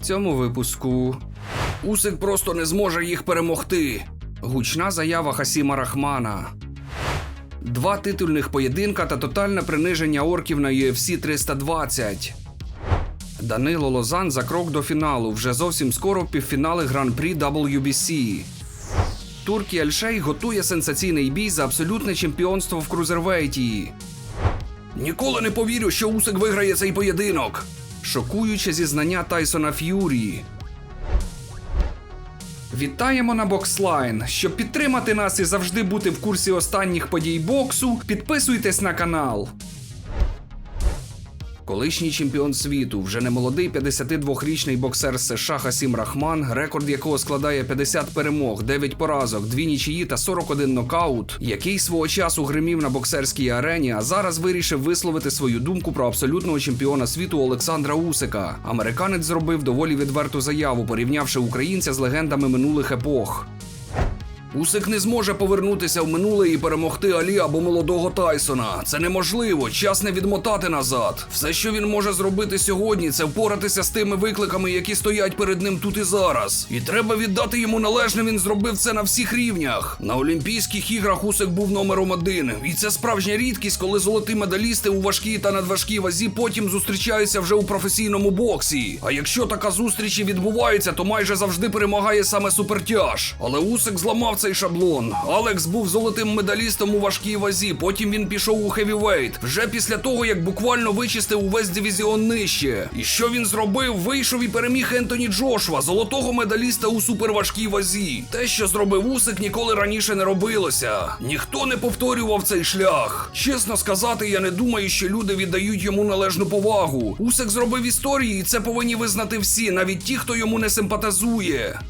цьому випуску Усик просто не зможе їх перемогти. Гучна заява Хасіма Рахмана. Два титульних поєдинка та тотальне приниження орків на UFC 320. Данило Лозан за крок до фіналу. Вже зовсім скоро півфінали Гран-прі WBC. Туркі Альшей готує сенсаційний бій за абсолютне чемпіонство в крузервейті. Ніколи не повірю, що Усик виграє цей поєдинок. Шокуюче зізнання Тайсона Ф'юрії. Вітаємо на Бокслайн. Щоб підтримати нас і завжди бути в курсі останніх подій боксу, підписуйтесь на канал. Колишній чемпіон світу, вже не молодий 52-річний боксер США Хасім Рахман, рекорд якого складає 50 перемог, 9 поразок, 2 нічиї та 41 нокаут, який свого часу гримів на боксерській арені, а зараз вирішив висловити свою думку про абсолютного чемпіона світу Олександра Усика. Американець зробив доволі відверту заяву, порівнявши українця з легендами минулих епох. Усик не зможе повернутися в минуле і перемогти Алі або молодого Тайсона. Це неможливо, час не відмотати назад. Все, що він може зробити сьогодні, це впоратися з тими викликами, які стоять перед ним тут і зараз. І треба віддати йому належне. Він зробив це на всіх рівнях. На Олімпійських іграх Усик був номером один. І це справжня рідкість, коли золоті медалісти у важкій та надважкій вазі потім зустрічаються вже у професійному боксі. А якщо така зустріч і відбувається, то майже завжди перемагає саме супертяж. Але Усик зламав цей шаблон. Алекс був золотим медалістом у важкій вазі. Потім він пішов у хевівейт. Вже після того, як буквально вичистив увесь дивізіон нижче. І що він зробив? Вийшов і переміг Ентоні Джошва, золотого медаліста у суперважкій вазі. Те, що зробив Усик, ніколи раніше не робилося. Ніхто не повторював цей шлях. Чесно сказати, я не думаю, що люди віддають йому належну повагу. Усик зробив історії, і це повинні визнати всі, навіть ті, хто йому не симпатизує.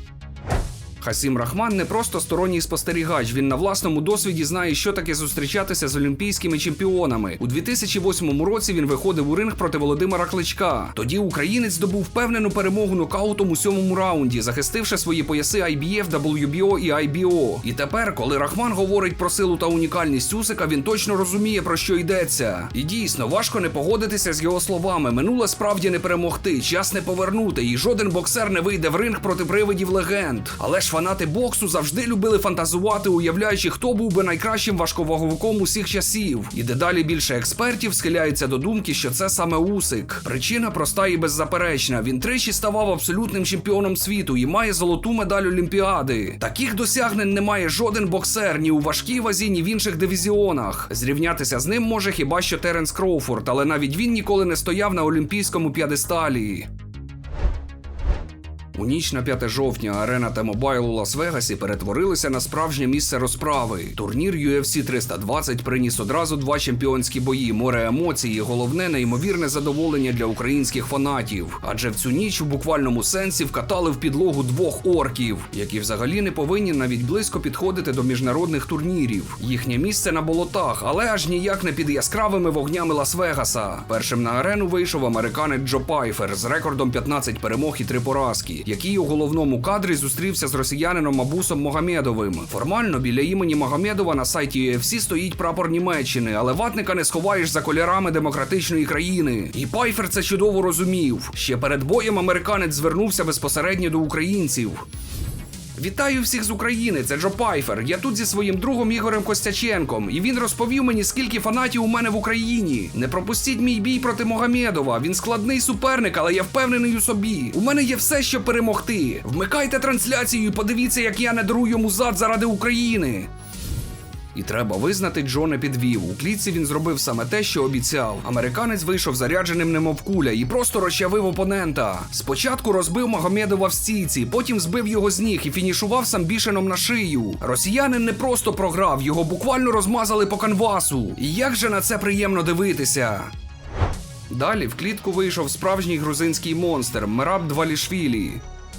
Хасім Рахман не просто сторонній спостерігач. Він на власному досвіді знає, що таке зустрічатися з олімпійськими чемпіонами. У 2008 році він виходив у ринг проти Володимира Кличка. Тоді українець здобув впевнену перемогу нокаутом у сьомому раунді, захистивши свої пояси IBF, WBO і IBO. І тепер, коли Рахман говорить про силу та унікальність Усика, він точно розуміє про що йдеться. І дійсно важко не погодитися з його словами. Минуле справді не перемогти, час не повернути, і жоден боксер не вийде в ринг проти привидів легенд. Але ж фанати боксу завжди любили фантазувати, уявляючи, хто був би найкращим важковаговиком усіх часів. І дедалі більше експертів схиляється до думки, що це саме Усик. Причина проста і беззаперечна. Він тричі ставав абсолютним чемпіоном світу і має золоту медаль Олімпіади. Таких досягнень не має жоден боксер ні у важкій вазі, ні в інших дивізіонах. Зрівнятися з ним може хіба що Теренс Кроуфорд, але навіть він ніколи не стояв на олімпійському п'ядесталі. У ніч на 5 жовтня арена T-Mobile у Лас-Вегасі перетворилися на справжнє місце розправи. Турнір UFC 320 приніс одразу два чемпіонські бої, море емоцій і головне неймовірне задоволення для українських фанатів. Адже в цю ніч у буквальному сенсі вкатали в підлогу двох орків, які взагалі не повинні навіть близько підходити до міжнародних турнірів. Їхнє місце на болотах, але аж ніяк не під яскравими вогнями Лас-Вегаса. Першим на арену вийшов американець Джо Пайфер з рекордом 15 перемог і 3 поразки який у головному кадрі зустрівся з росіянином Абусом Могамедовим. Формально біля імені Магомедова на сайті UFC стоїть прапор Німеччини, але ватника не сховаєш за кольорами демократичної країни. І Пайфер це чудово розумів. Ще перед боєм американець звернувся безпосередньо до українців. Вітаю всіх з України, це Джо Пайфер. Я тут зі своїм другом Ігорем Костяченком, і він розповів мені, скільки фанатів у мене в Україні. Не пропустіть мій бій проти Могамедова. Він складний суперник, але я впевнений у собі. У мене є все, щоб перемогти. Вмикайте трансляцію і подивіться, як я не дару йому зад заради України. І треба визнати, Джо не підвів. У клітці він зробив саме те, що обіцяв. Американець вийшов зарядженим немов куля і просто розчавив опонента. Спочатку розбив Магомедова в стійці, потім збив його з ніг і фінішував сам бішеном на шию. Росіянин не просто програв, його буквально розмазали по канвасу. І як же на це приємно дивитися? Далі в клітку вийшов справжній грузинський монстр Мераб Двалішвілі.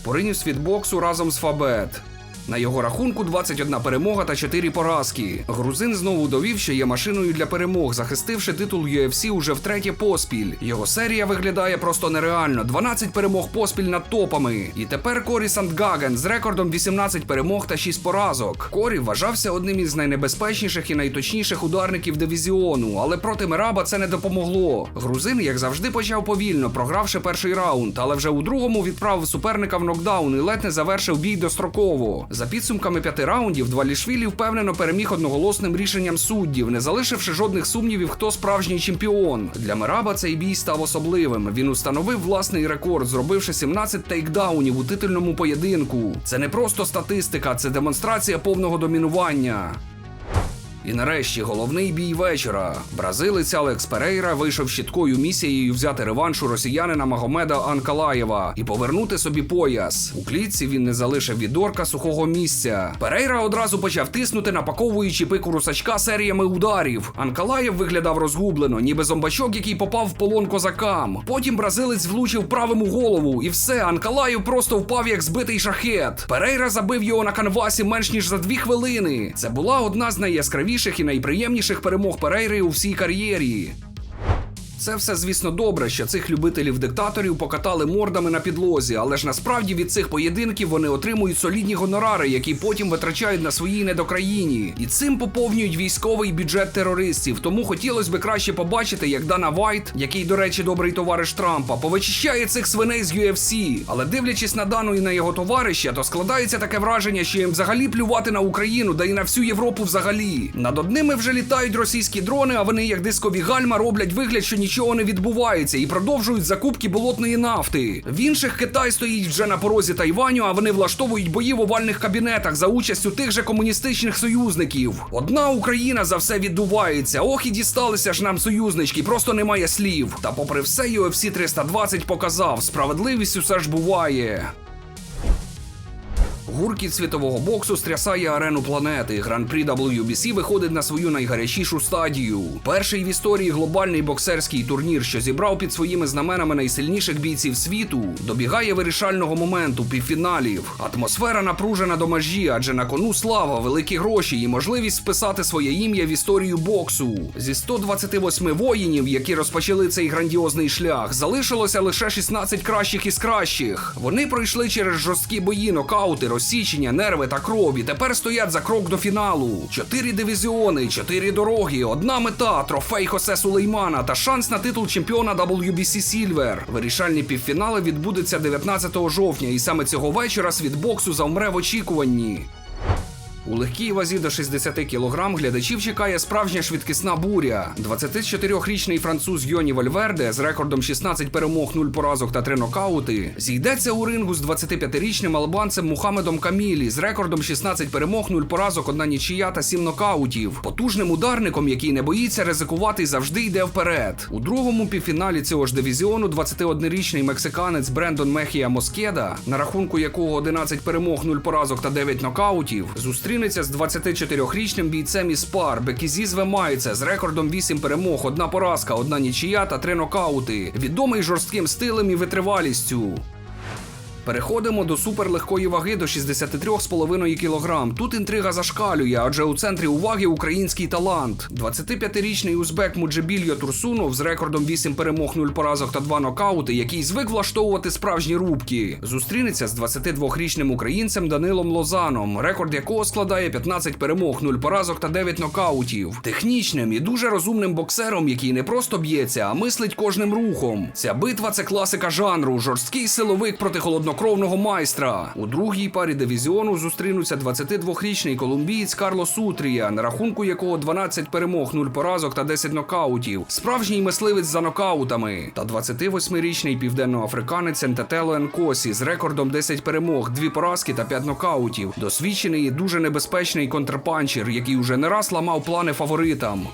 Поринів світ боксу разом з Фабет. На його рахунку 21 перемога та 4 поразки. Грузин знову довів, що є машиною для перемог, захистивши титул UFC уже втретє поспіль. Його серія виглядає просто нереально: 12 перемог поспіль над топами. І тепер Корі Сандгаген з рекордом 18 перемог та 6 поразок. Корі вважався одним із найнебезпечніших і найточніших ударників дивізіону, але проти Мераба це не допомогло. Грузин, як завжди, почав повільно, програвши перший раунд, але вже у другому відправив суперника в нокдаун і ледь не завершив бій достроково. За підсумками п'яти раундів, Двалішвілі впевнено переміг одноголосним рішенням суддів, не залишивши жодних сумнівів, хто справжній чемпіон. Для Мераба цей бій став особливим. Він установив власний рекорд, зробивши 17 тейкдаунів у титульному поєдинку. Це не просто статистика, це демонстрація повного домінування. І нарешті головний бій вечора. Бразилець Алекс Перейра вийшов з чіткою місією взяти реванш у росіянина Магомеда Анкалаєва і повернути собі пояс. У клітці він не залишив від орка сухого місця. Перейра одразу почав тиснути, напаковуючи пику русачка серіями ударів. Анкалаєв виглядав розгублено, ніби зомбачок, який попав в полон козакам. Потім бразилець влучив правим голову, і все, Анкалаєв просто впав як збитий шахет. Перейра забив його на канвасі менш ніж за дві хвилини. Це була одна з найяскравіших і найприємніших перемог Перейри у всій кар'єрі. Це все, звісно, добре, що цих любителів диктаторів покатали мордами на підлозі, але ж насправді від цих поєдинків вони отримують солідні гонорари, які потім витрачають на своїй недокраїні. І цим поповнюють військовий бюджет терористів. Тому хотілося би краще побачити, як Дана Вайт, який, до речі, добрий товариш Трампа, повичищає цих свиней з UFC. Але дивлячись на Дану і на його товариша, то складається таке враження, що їм взагалі плювати на Україну, да і на всю Європу взагалі. Над одними вже літають російські дрони, а вони, як дискові гальма, роблять вигляд, що нічого не відбувається, і продовжують закупки болотної нафти. В інших Китай стоїть вже на порозі Тайваню, а вони влаштовують бої в овальних кабінетах за участю тих же комуністичних союзників. Одна Україна за все віддувається. Ох, і дісталися ж нам союзнички, просто немає слів. Та попри все, UFC 320 показав, справедливість усе ж буває. Гуркіт світового боксу стрясає арену планети. Гран-прі WBC виходить на свою найгарячішу стадію. Перший в історії глобальний боксерський турнір, що зібрав під своїми знаменами найсильніших бійців світу, добігає вирішального моменту півфіналів. Атмосфера напружена до межі, адже на кону слава, великі гроші і можливість списати своє ім'я в історію боксу. Зі 128 воїнів, які розпочали цей грандіозний шлях, залишилося лише 16 кращих із кращих. Вони пройшли через жорсткі бої, нокаути, розсічення, нерви та крові тепер стоять за крок до фіналу. Чотири дивізіони, чотири дороги, одна мета, трофей Хосе Сулеймана та шанс на титул чемпіона WBC Silver. Вирішальні півфінали відбудуться 19 жовтня, і саме цього вечора світ боксу завмре в очікуванні. У легкій вазі до 60 кг глядачів чекає справжня швидкісна буря. 24-річний француз Йоні Вальверде з рекордом 16 перемог, 0 поразок та 3 нокаути зійдеться у рингу з 25-річним албанцем Мухамедом Камілі з рекордом 16 перемог, 0 поразок, 1 нічия та 7 нокаутів. Потужним ударником, який не боїться ризикувати завжди йде вперед. У другому півфіналі цього ж дивізіону 21-річний мексиканець Брендон Мехія Москеда, на рахунку якого 11 перемог, 0 поразок та 9 нокаутів, зустрінеться з 24-річним бійцем із пар Бекізі Майце з рекордом 8 перемог, одна поразка, одна нічия та 3 нокаути. Відомий жорстким стилем і витривалістю. Переходимо до суперлегкої ваги до 63,5 кг. Тут інтрига зашкалює, адже у центрі уваги український талант. 25-річний узбек Муджебільо Турсунов з рекордом 8 перемог, 0 поразок та 2 нокаути, який звик влаштовувати справжні рубки. Зустрінеться з 22-річним українцем Данилом Лозаном, рекорд якого складає 15 перемог, 0 поразок та 9 нокаутів. Технічним і дуже розумним боксером, який не просто б'ється, а мислить кожним рухом. Ця битва це класика жанру, жорсткий силовик проти холодного холоднокровного майстра. У другій парі дивізіону зустрінуться 22-річний колумбієць Карло Сутрія, на рахунку якого 12 перемог, 0 поразок та 10 нокаутів. Справжній мисливець за нокаутами. Та 28-річний південноафриканець Ентетело Енкосі з рекордом 10 перемог, 2 поразки та 5 нокаутів. Досвідчений і дуже небезпечний контрпанчер, який уже не раз ламав плани фаворитам.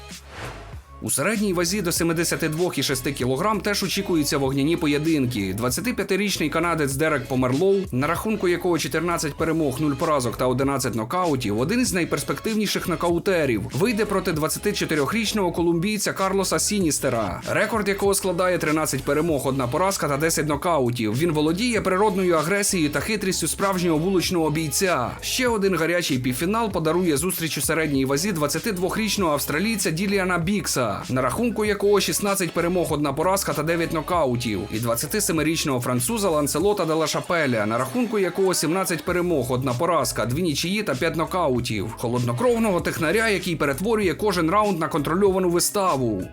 У середній вазі до 72,6 кг теж очікуються вогняні поєдинки. 25-річний канадець Дерек Померлоу, на рахунку якого 14 перемог, 0 поразок та 11 нокаутів, один із найперспективніших нокаутерів, вийде проти 24-річного колумбійця Карлоса Сіністера, рекорд якого складає 13 перемог, 1 поразка та 10 нокаутів. Він володіє природною агресією та хитрістю справжнього вуличного бійця. Ще один гарячий півфінал подарує зустріч у середній вазі 22-річного австралійця Діліана Бікса, на рахунку якого 16 перемог, одна поразка та 9 нокаутів, і 27-річного француза Ланселота де Ла Шапеля, на рахунку якого 17 перемог, одна поразка, 2 нічиї та 5 нокаутів. Холоднокровного технаря, який перетворює кожен раунд на контрольовану виставу.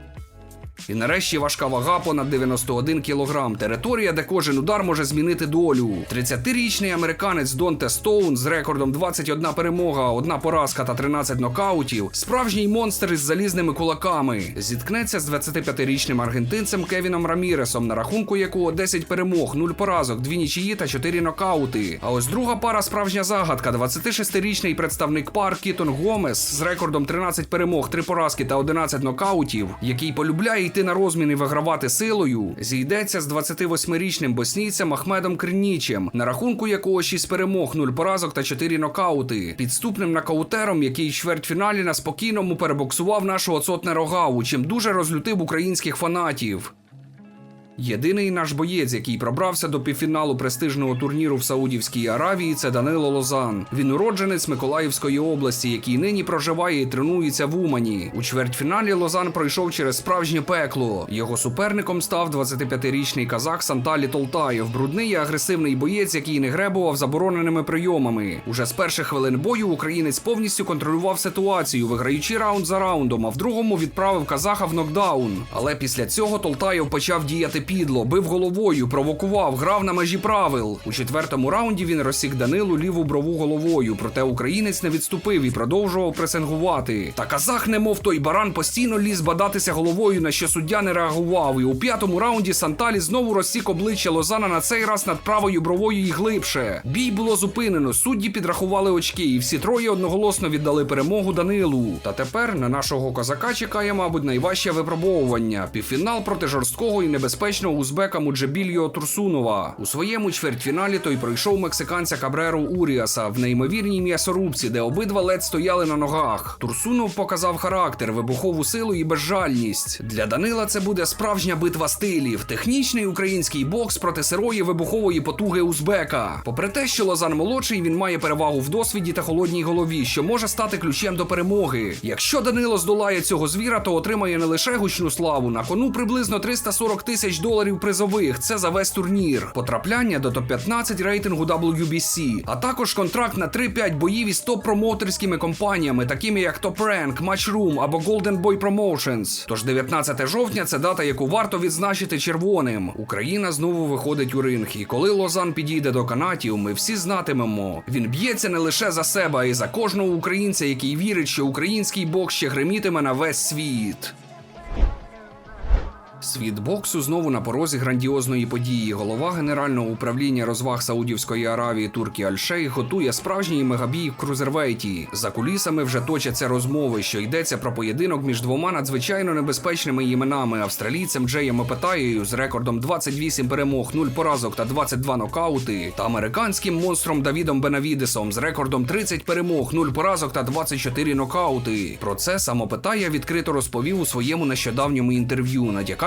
І нарешті важка вага понад 91 кг. Територія, де кожен удар може змінити долю. 30-річний американець Донте Стоун з рекордом 21 перемога, 1 поразка та 13 нокаутів. Справжній монстр із залізними кулаками. Зіткнеться з 25-річним аргентинцем Кевіном Раміресом, на рахунку якого 10 перемог, 0 поразок, 2 нічиї та 4 нокаути. А ось друга пара справжня загадка. 26-річний представник пар Кітон Гомес з рекордом 13 перемог, 3 поразки та 11 нокаутів, який полюбляє йти на розмін і вигравати силою, зійдеться з 28-річним боснійцем Ахмедом Кринічем, на рахунку якого 6 перемог, 0 поразок та 4 нокаути, підступним нокаутером, який чвертьфіналі на спокійному перебоксував нашого Цотне Рогаву, чим дуже розлютив українських фанатів. Єдиний наш боєць, який пробрався до півфіналу престижного турніру в Саудівській Аравії, це Данило Лозан. Він уродженець Миколаївської області, який нині проживає і тренується в Умані. У чвертьфіналі Лозан пройшов через справжнє пекло. Його суперником став 25-річний казах Санталі Толтаєв, брудний і агресивний боєць, який не гребував забороненими прийомами. Уже з перших хвилин бою українець повністю контролював ситуацію, виграючи раунд за раундом, а в другому відправив казаха в нокдаун. Але після цього Толтаєв почав діяти підло, бив головою, провокував, грав на межі правил. У четвертому раунді він розсік Данилу ліву брову головою, проте українець не відступив і продовжував пресингувати. Та казах, немов той баран, постійно ліз бадатися головою, на що суддя не реагував. І у п'ятому раунді Санталі знову розсік обличчя Лозана на цей раз над правою бровою і глибше. Бій було зупинено, судді підрахували очки, і всі троє одноголосно віддали перемогу Данилу. Та тепер на нашого козака чекає, мабуть, найважче випробовування півфінал проти жорсткого і небезпечного узбека Муджебільо Турсунова. У своєму чвертьфіналі той пройшов мексиканця Кабреру Уріаса в неймовірній м'ясорубці, де обидва ледь стояли на ногах. Турсунов показав характер, вибухову силу і безжальність. Для Данила це буде справжня битва стилів, технічний український бокс проти сирої вибухової потуги узбека. Попри те, що Лозан молодший, він має перевагу в досвіді та холодній голові, що може стати ключем до перемоги. Якщо Данило здолає цього звіра, то отримає не лише гучну славу, на кону приблизно 340 тисяч доларів призових. Це за весь турнір. Потрапляння до топ-15 рейтингу WBC, а також контракт на 3-5 боїв із топ-промоутерськими компаніями, такими як Top Rank, Matchroom або Golden Boy Promotions. Тож 19 жовтня це дата, яку варто відзначити червоним. Україна знову виходить у ринг. І коли Лозан підійде до канатів, ми всі знатимемо. Він б'ється не лише за себе, а й за кожного українця, який вірить, що український бокс ще гримітиме на весь світ. Світ боксу знову на порозі грандіозної події. Голова генерального управління розваг Саудівської Аравії Туркі Альшей готує справжній мегабій в крузервейті. За кулісами вже точаться розмови, що йдеться про поєдинок між двома надзвичайно небезпечними іменами австралійцем Джеєм Опетаєю з рекордом 28 перемог, 0 поразок та 22 нокаути, та американським монстром Давідом Бенавідесом з рекордом 30 перемог, 0 поразок та 24 нокаути. Про це сам Опетая відкрито розповів у своєму нещодавньому інтерв'ю,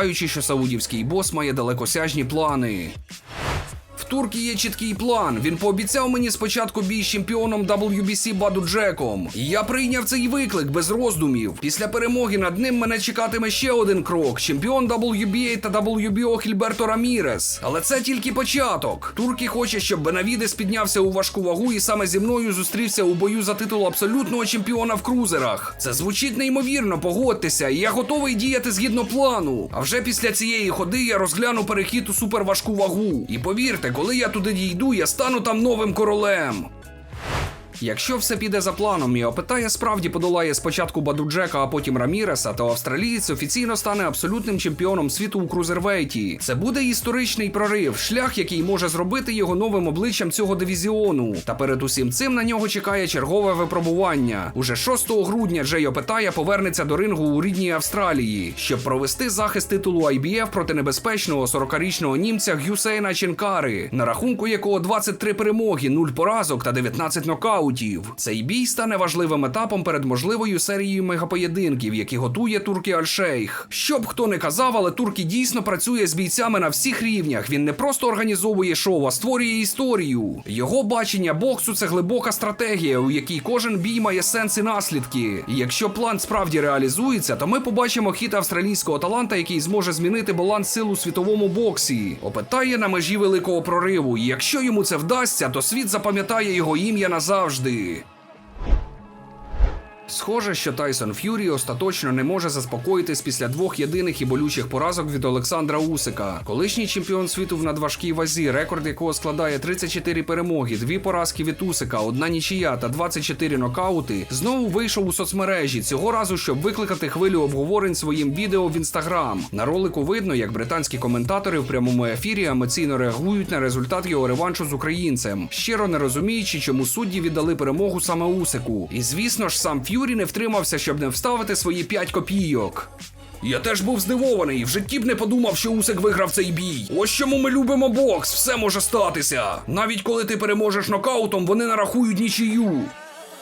натякаючи, що саудівський бос має далекосяжні плани. Турки є чіткий план. Він пообіцяв мені спочатку бій з чемпіоном WBC Баду Джеком. І я прийняв цей виклик без роздумів. Після перемоги над ним мене чекатиме ще один крок: чемпіон WBA та WBO Хільберто Рамірес. Але це тільки початок. Турки хоче, щоб Бенавідес піднявся у важку вагу і саме зі мною зустрівся у бою за титул абсолютного чемпіона в крузерах. Це звучить неймовірно, погодьтеся, і я готовий діяти згідно плану. А вже після цієї ходи я розгляну перехід у суперважку вагу. І повірте, коли я туди дійду, я стану там новим королем. Якщо все піде за планом і Опитає справді подолає спочатку Бадуджека, а потім Раміреса, то австралієць офіційно стане абсолютним чемпіоном світу у крузервейті. Це буде історичний прорив, шлях, який може зробити його новим обличчям цього дивізіону. Та перед усім цим на нього чекає чергове випробування. Уже 6 грудня Джей Опитая повернеться до рингу у рідній Австралії, щоб провести захист титулу IBF проти небезпечного 40-річного німця Гюсейна Ченкари, на рахунку якого 23 перемоги, 0 поразок та 19 нокаутів. Цей бій стане важливим етапом перед можливою серією мегапоєдинків, які готує Туркі Альшейх. Що б хто не казав, але Туркі дійсно працює з бійцями на всіх рівнях. Він не просто організовує шоу, а створює історію. Його бачення боксу це глибока стратегія, у якій кожен бій має сенс і наслідки. І якщо план справді реалізується, то ми побачимо хід австралійського таланта, який зможе змінити баланс сил у світовому боксі. Опитає на межі великого прориву. І якщо йому це вдасться, то світ запам'ятає його ім'я назавжди. завжди. Схоже, що Тайсон Ф'юрі остаточно не може заспокоїтись після двох єдиних і болючих поразок від Олександра Усика. Колишній чемпіон світу в надважкій вазі, рекорд якого складає 34 перемоги, дві поразки від Усика, одна нічия та 24 нокаути, знову вийшов у соцмережі цього разу, щоб викликати хвилю обговорень своїм відео в інстаграм. На ролику видно, як британські коментатори в прямому ефірі емоційно реагують на результат його реваншу з українцем, щиро не розуміючи, чому судді віддали перемогу саме Усику. І звісно ж, сам Ф'юрі не втримався, щоб не вставити свої 5 копійок. Я теж був здивований, в житті б не подумав, що Усик виграв цей бій. Ось чому ми любимо бокс, все може статися. Навіть коли ти переможеш нокаутом, вони нарахують нічию.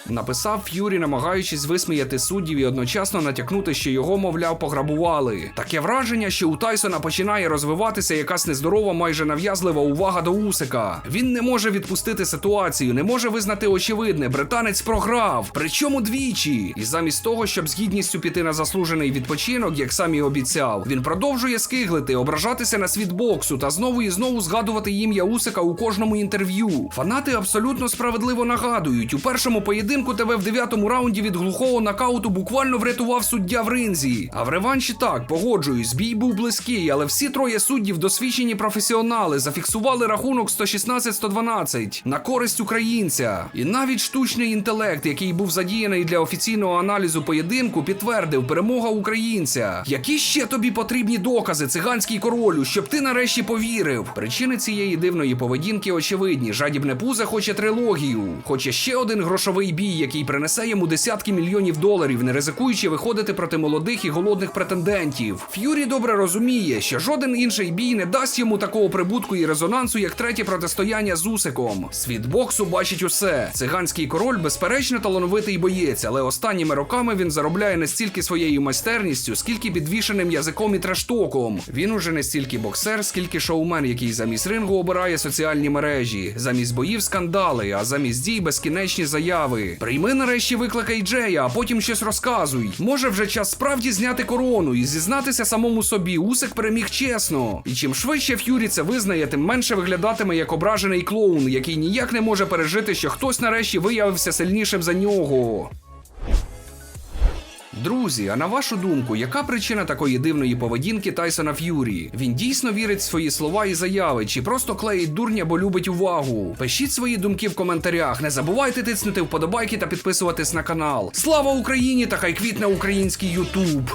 Написав Ф'юрі, намагаючись висміяти суддів і одночасно натякнути, що його, мовляв, пограбували. Таке враження, що у Тайсона починає розвиватися якась нездорова, майже нав'язлива увага до Усика. Він не може відпустити ситуацію, не може визнати очевидне. Британець програв, причому двічі. І замість того, щоб з гідністю піти на заслужений відпочинок, як сам і обіцяв, він продовжує скиглити, ображатися на світ боксу та знову і знову згадувати ім'я Усика у кожному інтерв'ю. Фанати абсолютно справедливо нагадують у першому поєдинку тебе в дев'ятому раунді від глухого нокауту буквально врятував суддя в ринзі. А в реванші так, погоджуюсь, бій був близький, але всі троє суддів досвідчені професіонали зафіксували рахунок 116-112 на користь українця. І навіть штучний інтелект, який був задіяний для офіційного аналізу поєдинку, підтвердив перемога українця. Які ще тобі потрібні докази, циганський королю, щоб ти нарешті повірив? Причини цієї дивної поведінки очевидні. Жадібне пузо хоче трилогію, хоче ще один грошовий бій, який принесе йому десятки мільйонів доларів, не ризикуючи виходити проти молодих і голодних претендентів. Ф'юрі добре розуміє, що жоден інший бій не дасть йому такого прибутку і резонансу, як третє протистояння з Усиком. Світ боксу бачить усе. Циганський король безперечно талановитий боєць, але останніми роками він заробляє не стільки своєю майстерністю, скільки підвішеним язиком і трештоком. Він уже не стільки боксер, скільки шоумен, який замість рингу обирає соціальні мережі, замість боїв скандали, а замість дій безкінечні заяви. Прийми нарешті викликай Джея, а потім щось розказуй. Може вже час справді зняти корону і зізнатися самому собі. Усик переміг чесно. І чим швидше Ф'юрі це визнає, тим менше виглядатиме як ображений клоун, який ніяк не може пережити, що хтось нарешті виявився сильнішим за нього. Друзі, а на вашу думку, яка причина такої дивної поведінки Тайсона Ф'юрі? Він дійсно вірить в свої слова і заяви, чи просто клеїть дурня, бо любить увагу? Пишіть свої думки в коментарях. Не забувайте тиснути вподобайки та підписуватись на канал. Слава Україні та хай квітне український Ютуб!